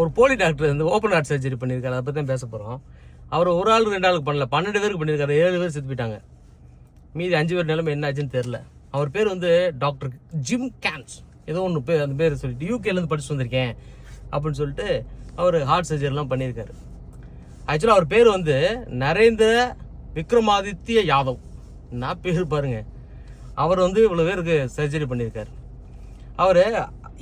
ஒரு போலி டாக்டர் வந்து ஓப்பன் ஹார்ட் சர்ஜரி பண்ணியிருக்காரு அதை பற்றி தான் பேச போகிறோம் அவர் ஒரு ஆள் ரெண்டு ஆளுக்கு பண்ணல. பன்னெண்டு பேருக்கு பண்ணியிருக்காரு ஏழு பேர் செத்து போயிட்டாங்க. மீதி அஞ்சு பேர் நிலைமை என்ன ஆச்சுன்னு தெரில அவர் பேர் வந்து டாக்டர் ஜிம் கேன்ஸ். ஏதோ ஒன்று பேர் அந்த பேர் சொல்லிட்டு யூகேலேருந்து படிச்சு வந்திருக்கேன் அப்படின்னு சொல்லிட்டு அவர் ஹார்ட் சர்ஜரிலாம் பண்ணியிருக்காரு. ஆக்சுவலாக அவர் பேர் வந்து நரேந்திர விக்ரமாதித்ய யாதவ். நான் பேர் பாருங்க. அவர் வந்து இவ்வளோ பேருக்கு சர்ஜரி பண்ணியிருக்காரு. அவர்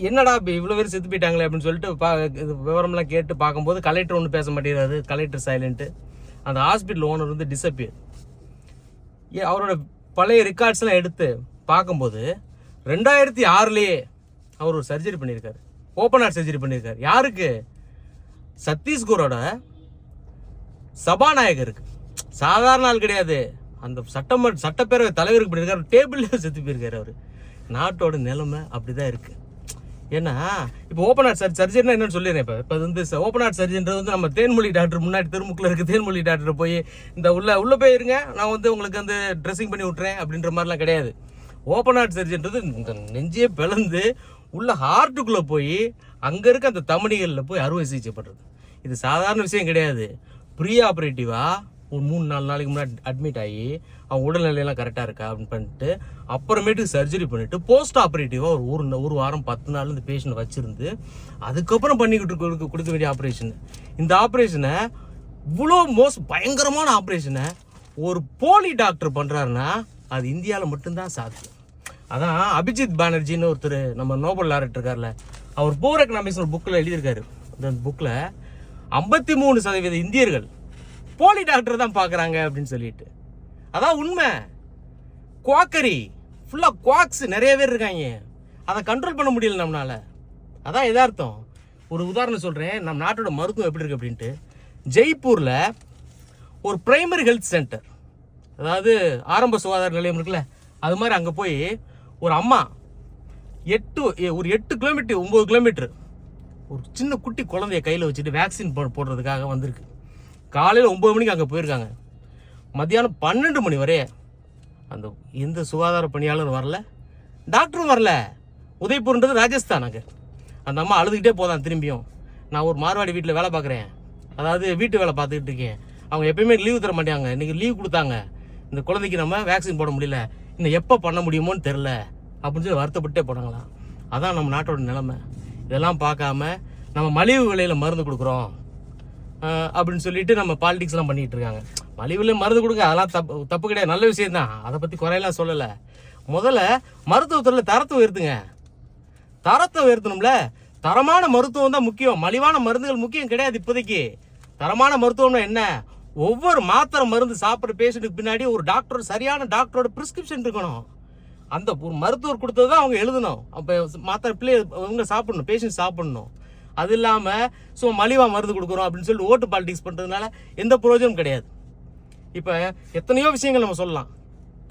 என்னடா இப்போ இவ்வளோ பேர் செத்து போயிட்டாங்களே அப்படின்னு சொல்லிட்டு பா இது விவரம்லாம் கேட்டு பார்க்கும்போது கலெக்டர் ஒன்றும் பேச மாட்டேங்கிறாரு கலெக்டர் சைலண்ட்டு அந்த ஹாஸ்பிட்டல் ஓனர் வந்து டிசப்பியர் ஏ அவரோட பழைய ரெக்கார்ட்ஸ்லாம் எடுத்து பார்க்கும்போது ரெண்டாயிரத்தி ஆறுலேயே அவர் ஒரு சர்ஜரி பண்ணியிருக்காரு. ஓப்பன் ஹார்ட் சர்ஜரி பண்ணியிருக்காரு. யாருக்கு? சத்தீஸ்கரோட சபாநாயகருக்கு. சாதாரண ஆள் கிடையாது. அந்த சட்டமன்ற சட்டப்பேரவை தலைவருக்கு பண்ணியிருக்காரு. டேபிளில் செத்து போயிருக்காரு அவர். நாட்டோட நிலைமை அப்படி தான் இருக்குது ஏன்னா இப்போ ஓப்பன் ஹார்ட் சர்ஜ் சர்ஜரினா என்னன்னு சொல்லிடுறேன் இப்போ. இப்போ வந்து ஓப்பன் ஹார்ட் சர்ஜரின்றது வந்து நம்ம தேன்மொழி டாக்டர் முன்னாடி திருமுக்கில் இருக்க தேன்மொழி டாக்டர் போய் இந்த உள்ள உள்ளே போய் இருங்க நான் வந்து உங்களுக்கு வந்து ட்ரெஸ்ஸிங் பண்ணி விட்றேன் அப்படின்ற மாதிரிலாம் கிடையாது. ஓப்பன் ஹார்ட் சர்ஜரின்றது இந்த நெஞ்சே பிளந்து உள்ள ஹார்ட்டுக்குள்ளே போய் அங்கே இருக்க அந்த தமணிகளில் போய் அறுவை சிகிச்சை பண்ணுறது இது சாதாரண விஷயம் கிடையாது. ப்ரீ ஆப்ரேட்டிவாக ஒரு மூணு நாலு நாளைக்கு முன்னாடி அட்மிட் ஆகி அவன் உடல்நிலையெல்லாம் கரெக்டாக இருக்கா அப்படின்னு பண்ணிட்டு அப்புறமேட்டுக்கு சர்ஜரி பண்ணிவிட்டு போஸ்ட் ஆப்ரேட்டிவாக ஒரு ஒரு ஒரு வாரம் பத்து நாள் இந்த பேஷண்ட் வச்சுருந்து அதுக்கப்புறம் பண்ணிக்கிட்டு கொடுக்க கொடுக்க வேண்டிய ஆப்ரேஷன் இந்த ஆப்ரேஷனை இவ்வளோ மோஸ்ட் பயங்கரமான ஆப்ரேஷனை ஒரு போலி டாக்டர் பண்ணுறாருன்னா அது இந்தியாவில் மட்டும்தான் சாத்தியம். அதான் அபிஜித் பானர்ஜின்னு ஒருத்தர் நம்ம நோபல் லாரட் இருக்கார்ல அவர் போர் எக்கனாமிக்ஸ் ஒரு புக்கில் எழுதியிருக்காரு. இந்த புக்கில் ஐம்பத்தி மூணு சதவீத இந்தியர்கள் போலி டாக்டர் தான் பார்க்குறாங்க அப்படின்னு சொல்லிட்டு. அதான் உண்மை. குவாக்கரி ஃபுல்லாக குவாக்ஸ் நிறைய பேர் இருக்காங்க. அதை கண்ட்ரோல் பண்ண முடியல நம்மளால். அதான் எதார்த்தம் ஒரு உதாரணம் சொல்கிறேன் நம்ம நாட்டோட மருத்துவம் எப்படி இருக்குது அப்படின்ட்டு. ஜெய்ப்பூரில் ஒரு பிரைமரி ஹெல்த் சென்டர் அதாவது ஆரம்ப சுகாதார நிலையம் இருக்குல்ல அது மாதிரி அங்கே போய் ஒரு அம்மா எட்டு ஒரு எட்டு கிலோமீட்டர் ஒம்பது கிலோமீட்டர் ஒரு சின்ன குட்டி குழந்தைய கையில் வச்சுட்டு வேக்சின் போ போடுறதுக்காக வந்திருக்கு. காலையில் ஒம்பது மணிக்கு அங்கே போயிருக்காங்க. மத்தியானம் பன்னெண்டு மணி வரைய அந்த எந்த சுகாதார பணியாளரும் வரல. டாக்டரும் வரல. உதய்பூர்ன்றது ராஜஸ்தான் அங்கே. அந்த அம்மா அழுதுகிட்டே போதான் திரும்பியும். நான் ஒரு மார்வாடி வீட்டில் வேலை பார்க்குறேன் அதாவது வீட்டு வேலை பார்த்துக்கிட்டு இருக்கேன். அவங்க எப்பயுமே லீவு தர மாட்டாங்க. இன்றைக்கி லீவ் கொடுத்தாங்க. இந்த குழந்தைக்கு நம்ம வேக்சின் போட முடியல. இன்னும் எப்போ பண்ண முடியுமோன்னு தெரில அப்படின்னு சொல்லி வருத்தப்பட்டே போனாங்களாம். அதான் நம்ம நாட்டோட நிலைமை. இதெல்லாம் பார்க்காம நம்ம மலிவு விலையில் மருந்து கொடுக்குறோம். அப்படின்னு சொல்லிட்டு நம்ம பாலிடிக்ஸ்லாம் பண்ணிகிட்டு இருக்காங்க. மலிவில் மருந்து கொடுங்க அதெல்லாம் தப்பு தப்பு கிடையாது. நல்ல விஷயம் தான். அதை பற்றி குறையெல்லாம் சொல்லலை. முதல்ல மருத்துவத்துறையில் தரத்தை உயர்த்துங்க. தரத்தை உயர்த்தணும்ல. தரமான மருத்துவம் தான் முக்கியம். மலிவான மருந்துகள் முக்கியம் கிடையாது இப்போதைக்கு. தரமான மருத்துவம்னா என்ன? ஒவ்வொரு மாத்திரை மருந்து சாப்பிட்ற பேஷண்ட்டுக்கு பின்னாடி ஒரு டாக்டர் சரியான டாக்டரோட ப்ரிஸ்கிரிப்ஷன் இருக்கணும். அந்த ஒரு மருத்துவர் கொடுத்தது தான் அவங்க எழுதணும். அப்போ மாத்திரை பிள்ளை அவங்க சாப்பிடணும் பேஷண்ட் சாப்பிடணும். அது இல்லாமல் ஸோ மலிவாக மருந்து கொடுக்குறோம் அப்படின்னு சொல்லி ஓட்டு பாலிடிக்ஸ் பண்ணுறதுனால எந்த பிரயோஜனம் கிடையாது. இப்போ எத்தனையோ விஷயங்கள் நம்ம சொல்லலாம்.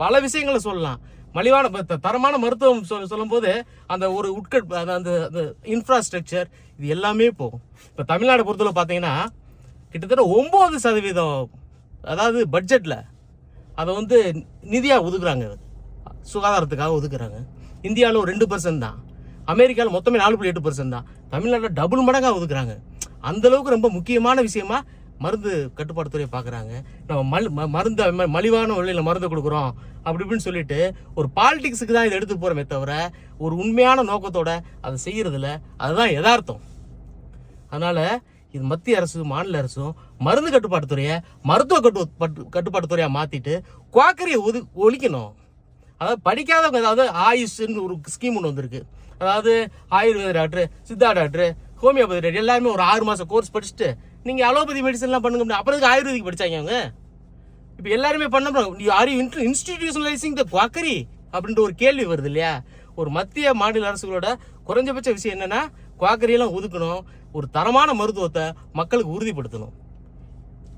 பல விஷயங்களை சொல்லலாம். மலிவான தரமான மருத்துவம் சொல் சொல்லும்போது அந்த ஒரு உட்கட் அந்த அந்த அந்த இன்ஃப்ராஸ்ட்ரக்சர் இது எல்லாமே போகும். இப்போ தமிழ்நாடு பொறுத்தவரை பார்த்தீங்கன்னா கிட்டத்தட்ட ஒம்பது சதவீதம் அதாவது பட்ஜெட்டில் அதை வந்து நிதியாக ஒதுக்குறாங்க. சுகாதாரத்துக்காக ஒதுக்குறாங்க. இந்தியாவில் ஒரு ரெண்டு பர்சன்ட் தான். அமெரிக்காவில் மொத்தமே நாலு புள்ளி எட்டு பர்சன்ட் தான். தமிழ்நாட்டில் டபுள் மடங்காக ஒதுக்குறாங்க. அந்த அளவுக்கு ரொம்ப முக்கியமான விஷயமா மருந்து கட்டுப்பாட்டுத்துறையை பார்க்குறாங்க நம்ம மல் ம- மருந்து ம- மலிவான வழியில் மருந்து கொடுக்குறோம். அப்படி இப்படின்னு சொல்லிட்டு ஒரு பாலிடிக்ஸுக்கு தான் இதை எடுத்து போகிறோமே தவிர ஒரு உண்மையான நோக்கத்தோட அதை செய்கிறதில்ல அதுதான் யதார்த்தம். அதனால் இது மத்திய அரசு மாநில அரசும் மருந்து கட்டுப்பாட்டுத்துறையை மருத்துவ கட்டு பட்டு- மாற்றிட்டு குவாக்கரியை ஒது ஒழிக்கணும். அதாவது படிக்காதவங்க அதாவது ஆயுஷ்னு ஒரு ஸ்கீம் ஒன்று வந்திருக்கு. அதாவது ஆயுர்வேத doctor Siddha doctor homeopathy doctor எல்லாருமே ஒரு ஆறு மாதம் கோர்ஸ் படிச்சுட்டு நீங்கள் அலோபதி மெடிசன்லாம் பண்ணுங்க முடியும். அப்புறம் ஆயுர்வேதிக்கு ஆயுர்வேதிக் படிச்சாங்க அவங்க? இப்போ எல்லாருமே பண்ண are you institutionalising the quackery அப்படின்ற ஒரு கேள்வி வருது இல்லையா? ஒரு மத்திய மாநில அரசுகளோட குறைஞ்சபட்ச விஷயம் என்னென்னா குவாக்கரியெல்லாம் ஒதுக்கணும். ஒரு தரமான மருத்துவத்தை மக்களுக்கு உறுதிப்படுத்தணும்.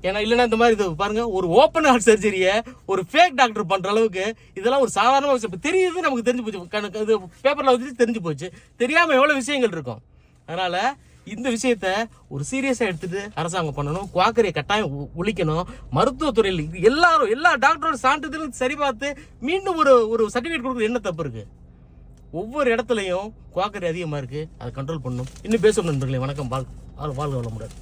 ஏன்னா இல்லைன்னா இந்த மாதிரி இது பாருங்க ஒரு ஓப்பன் ஹார்ட் சர்ஜரியை ஒரு ஃபேக் டாக்டர் பண்ணுற அளவுக்கு இதெல்லாம் ஒரு சாதாரண விஷயம். இப்போ தெரியுது நமக்கு தெரிஞ்சு போச்சு. கணக்கு இது பேப்பரில் வந்து தெரிஞ்சு போச்சு. தெரியாமல் எவ்வளோ விஷயங்கள் இருக்கும்? அதனால் இந்த விஷயத்த ஒரு சீரியஸாக எடுத்துகிட்டு அரசாங்கம் பண்ணணும். குவாக்கரியை கட்டாயம் ஒழிக்கணும். மருத்துவத்துறையில் இது எல்லாரும் எல்லா டாக்டரோட சான்றிதழும் சரி பார்த்து மீண்டும் ஒரு ஒரு சர்டிஃபிகேட் கொடுக்குறது என்ன தப்பு இருக்குது ஒவ்வொரு இடத்துலையும் குவாக்கரி அதிகமாக இருக்குது அதை கண்ட்ரோல் பண்ணணும். இன்னும் பேசணும் நண்பர்களே. வணக்கம். வாழ் வாழ்க வளமுடன்.